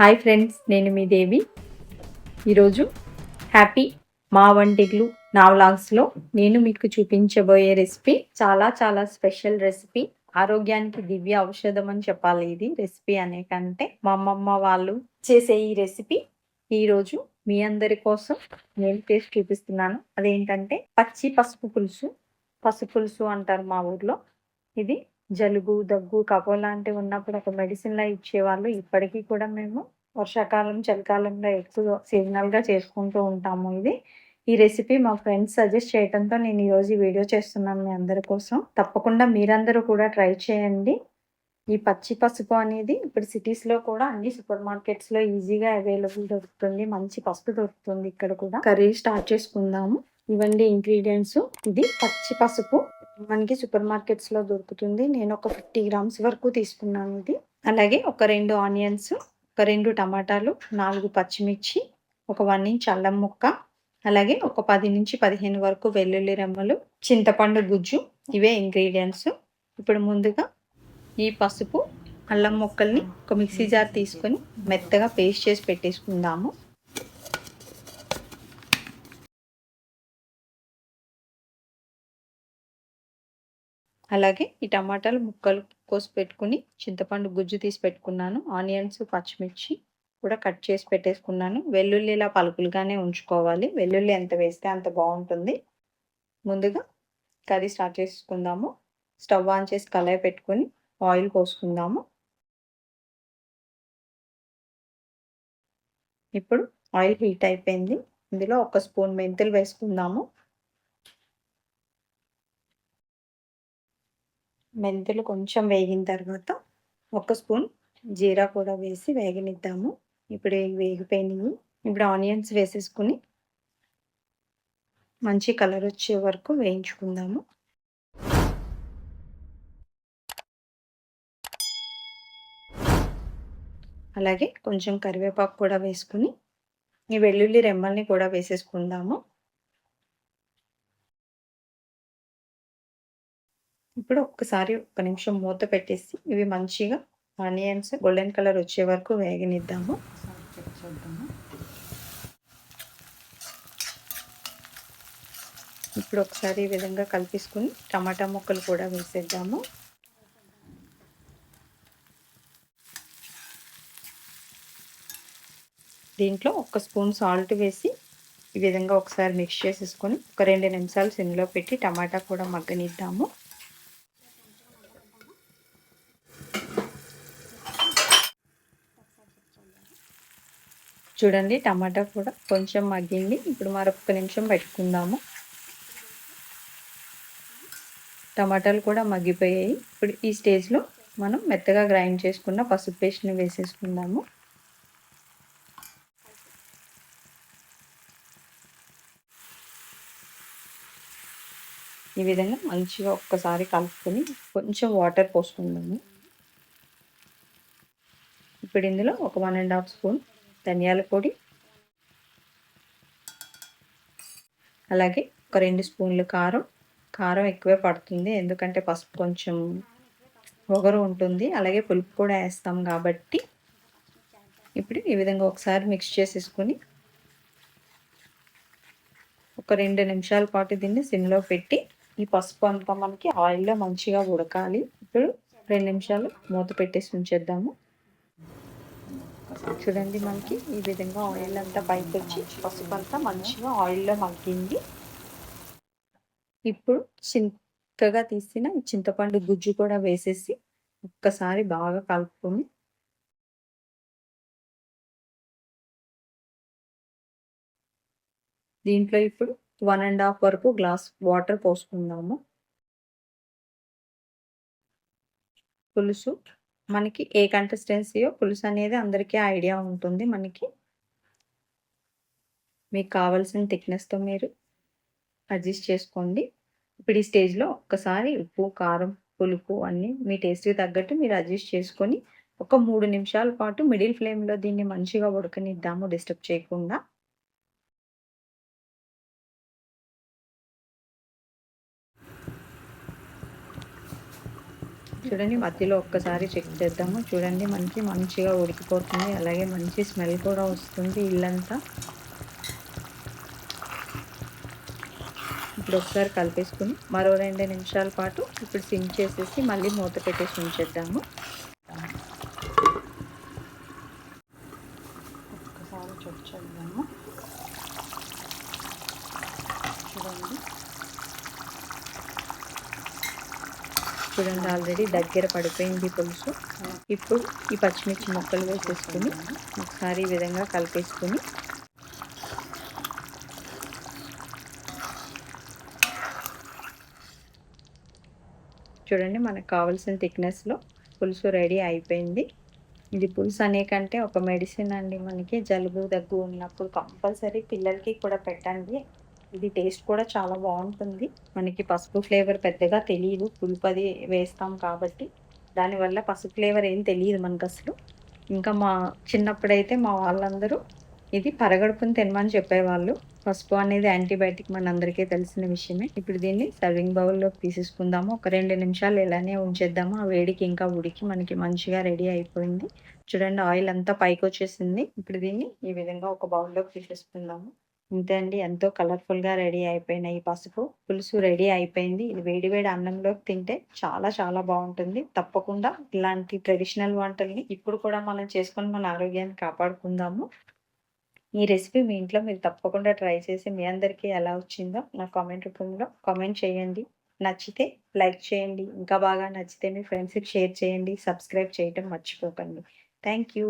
Hi friends నేను మీ దేవి. ఈరోజు happy మా వంటిలు నా వ్లాగ్స్లో నేను మీకు చూపించబోయే రెసిపీ చాలా చాలా స్పెషల్ రెసిపీ. ఆరోగ్యానికి దివ్య ఔషధం అని చెప్పాలి ఇది. రెసిపీ అనే కంటే మా అమ్మమ్మ వాళ్ళు చేసే ఈ రెసిపీ. ఈరోజు మీ అందరి కోసం నేను టేస్ట్ చూపిస్తున్నాను. అదేంటంటే పచ్చి పసుపు పులుసు. పసుపు పులుసు అంటారు మా ఊర్లో. ఇది జలుబు దగ్గు కఫం లాంటివి ఉన్నప్పుడు ఒక మెడిసిన్ లా ఇచ్చేవాళ్ళు. ఇప్పటికీ కూడా మేము వర్షాకాలం చలికాలంలో ఎక్కువ సీజనల్గా చేసుకుంటూ ఉంటాము ఇది. ఈ రెసిపీ మా ఫ్రెండ్స్ సజెస్ట్ చేయడంతో నేను ఈరోజు ఈ వీడియో చేస్తున్నాను మీ అందరి కోసం. తప్పకుండా మీరందరూ కూడా ట్రై చేయండి. ఈ పచ్చి పసుపు అనేది ఇప్పుడు సిటీస్లో కూడా అన్ని సూపర్ మార్కెట్స్లో ఈజీగా అవైలబుల్ దొరుకుతుంది. మంచి పసుపు దొరుకుతుంది ఇక్కడ కూడా. కర్రీ స్టార్ట్ చేసుకుందాము. ఇవన్నీ ఇంగ్రీడియంట్స్ ఇది పచ్చి పసుపు. మనకి సూపర్ మార్కెట్స్లో దొరుకుతుంది. నేను ఒక ఫిఫ్టీ గ్రామ్స్ వరకు తీసుకున్నాను ఇది. అలాగే ఒక రెండు ఆనియన్స్ ఒక రెండు టమాటాలు నాలుగు పచ్చిమిర్చి ఒక వన్ ఇంచ్ అల్లం ముక్క అలాగే ఒక పది నుంచి పదిహేను వరకు వెల్లుల్లి రెమ్మలు చింతపండు గుజ్జు ఇవే ఇంగ్రీడియంట్స్. ఇప్పుడు ముందుగా ఈ పసుపు అల్లం ముక్కల్ని ఒక మిక్సీ జార్ తీసుకొని మెత్తగా పేస్ట్ చేసి పెట్టేసుకుందాము. అలాగే ఈ టమాటాలు ముక్కలు కోసి పెట్టుకుని చింతపండు గుజ్జు తీసి పెట్టుకున్నాను. ఆనియన్స్ పచ్చిమిర్చి కూడా కట్ చేసి పెట్టేసుకున్నాను. వెల్లుల్లి ఇలా పలుకులుగానే ఉంచుకోవాలి. వెల్లుల్లి ఎంత వేస్తే అంత బాగుంటుంది. ముందుగా కర్రీ స్టార్ట్ చేసుకుందాము. స్టవ్ ఆన్ చేసి కళాయి పెట్టుకొని ఆయిల్ పోసుకుందాము. ఇప్పుడు ఆయిల్ హీట్ అయిపోయింది. ఇందులో ఒక స్పూన్ మెంతులు వేసుకుందాము. మెంతులు కొంచెం వేగిన తర్వాత ఒక స్పూన్ జీరా కూడా వేసి వేగనిద్దాము. ఇప్పుడు వేగిపోయినాయి ఇప్పుడు ఆనియన్స్ వేసేసుకుని మంచి కలర్ వచ్చే వరకు వేయించుకుందాము. అలాగే కొంచెం కరివేపాకు కూడా వేసుకుని ఈ వెల్లుల్లి రెమ్మల్ని కూడా వేసేసుకుందాము. ఇప్పుడు ఒకసారి ఒక నిమిషం మూత పెట్టేసి ఇవి మంచిగా ఆనియన్స్ గోల్డెన్ కలర్ వచ్చే వరకు వేగనిద్దాము. ఇప్పుడు ఒకసారి ఈ విధంగా కలిపేసుకుని టమాటా ముక్కలు కూడా వేసేద్దాము. దీంట్లో ఒక స్పూన్ సాల్ట్ వేసి ఈ విధంగా ఒకసారి మిక్స్ చేసేసుకొని ఒక రెండు నిమిషాలు సిమ్లో పెట్టి టమాటా కూడా మగ్గనిద్దాము. చూడండి టమాటా కూడా కొంచెం మగ్గింది. ఇప్పుడు మరొక నిమిషం పెట్టుకుందాము. టమాటాలు కూడా మగ్గిపోయాయి. ఇప్పుడు ఈ స్టేజ్లో మనం మెత్తగా గ్రైండ్ చేసుకున్న పసుపు పేస్ట్ని వేసేసుకుందాము. ఈ విధంగా మంచిగా ఒక్కసారి కలుపుకొని కొంచెం వాటర్ పోసుకుందాము. ఇప్పుడు ఇందులో ఒక వన్ అండ్ హాఫ్ స్పూన్ ధనియాల పొడి. అలాగే ఒక రెండు స్పూన్లు కారం. కారం ఎక్కువే పడుతుంది ఎందుకంటే పసుపు కొంచెం ఒగరు ఉంటుంది. అలాగే పులుపు కూడా వేస్తాం కాబట్టి ఇప్పుడు ఈ విధంగా ఒకసారి మిక్స్ చేసేసుకొని ఒక రెండు నిమిషాల పాటు దీన్ని సిమ్లో పెట్టి ఈ పసుపు అంతా మనకి ఆయిల్లో మంచిగా ఉడకాలి. ఇప్పుడు రెండు నిమిషాలు మూత పెట్టేసి ఉంచేద్దాము. చూడండి మనకి ఈ విధంగా ఆయిల్ అంతా పైకి వచ్చి పసుపు అంతా మంచిగా ఆయిల్లో మగ్గింది. ఇప్పుడు చింతగా తీసిన చింతపండు గుజ్జు కూడా వేసేసి ఒక్కసారి బాగా కలుపుకొని దీంట్లో ఇప్పుడు వన్ అండ్ హాఫ్ వరకు గ్లాస్ వాటర్ పోసుకుందాము. పులుసు మనకి ఏ కన్సిస్టెన్సీయో పులుసు అనేది అందరికీ ఐడియా ఉంటుంది మనకి. మీకు కావాల్సిన థిక్నెస్తో మీరు అడ్జస్ట్ చేసుకోండి. ఇప్పుడు ఈ స్టేజ్లో ఒక్కసారి ఉప్పు కారం పులుపు అన్నీ మీ టేస్ట్కి తగ్గట్టు మీరు అడ్జస్ట్ చేసుకొని ఒక మూడు నిమిషాల పాటు మిడిల్ ఫ్లేమ్లో దీన్ని మంచిగా ఉడకనిద్దాము డిస్టర్బ్ చేయకుండా. చూడండి మధ్యలో ఒక్కసారి చెక్ చేద్దాము. చూడండి మనకి మంచిగా ఉడికిపోతుంది. అలాగే మంచి స్మెల్ కూడా వస్తుంది ఇల్లంతా. ఇప్పుడు ఒకసారి కలిపేసుకుని మరో రెండు నిమిషాల పాటు ఇప్పుడు సిమ్ చేసేసి మళ్ళీ మూత పెట్టేసి ఉంచేద్దాము. ఒక్కసారి చెక్ చేద్దాము. చూడండి. చూడండి ఆల్రెడీ దగ్గర పడిపోయింది పులుసు. ఇప్పుడు ఈ పచ్చిమిర్చి ముక్కలు వేసేసుకుని ఒకసారి ఈ విధంగా కలిపేసుకుని చూడండి మనకు కావాల్సిన థిక్నెస్లో పులుసు రెడీ అయిపోయింది. ఇది పులుసు అనే కంటే ఒక మెడిసిన్ అండి మనకి. జలుబు దగ్గు ఉన్నప్పుడు కంపల్సరీ పిల్లలకి కూడా పెట్టండి. ఇది టేస్ట్ కూడా చాలా బాగుంటుంది. మనకి పసుపు ఫ్లేవర్ పెద్దగా తెలియదు పులుపది వేస్తాం కాబట్టి. దానివల్ల పసుపు ఫ్లేవర్ ఏం తెలియదు మనకు అసలు. ఇంకా మా చిన్నప్పుడైతే మా వాళ్ళందరూ ఇది పరగడుపుని తినమని చెప్పేవాళ్ళు. పసుపు అనేది యాంటీబయాటిక్ మనందరికీ తెలిసిన విషయమే. ఇప్పుడు దీన్ని సర్వింగ్ బౌల్లోకి తీసేసుకుందాము ఒక రెండు నిమిషాలు ఇలానే ఉంచేద్దాము. ఆ వేడికి ఇంకా ఉడికి మనకి మంచిగా రెడీ అయిపోయింది. చూడండి ఆయిల్ అంతా పైకి వచ్చేసింది. ఇప్పుడు దీన్ని ఈ విధంగా ఒక బౌల్లోకి తీసేసుకుందాము ఇంతండి అండి. ఎంతో కలర్ఫుల్గా రెడీ అయిపోయినాయి ఈ పసుపు. పులుసు రెడీ అయిపోయింది. ఇది వేడివేడి అన్నంలోకి తింటే చాలా చాలా బాగుంటుంది. తప్పకుండా ఇలాంటి ట్రెడిషనల్ వంటల్ని ఇప్పుడు కూడా మనం చేసుకొని మన ఆరోగ్యాన్ని కాపాడుకుందాము. ఈ రెసిపీ మీ ఇంట్లో మీరు తప్పకుండా ట్రై చేసి మీ అందరికీ ఎలా వచ్చిందో నా కామెంట్ రూపంలో కామెంట్ చేయండి. నచ్చితే లైక్ చేయండి. ఇంకా బాగా నచ్చితే మీ ఫ్రెండ్స్కి షేర్ చేయండి. సబ్స్క్రైబ్ చేయటం మర్చిపోకండి. Thank you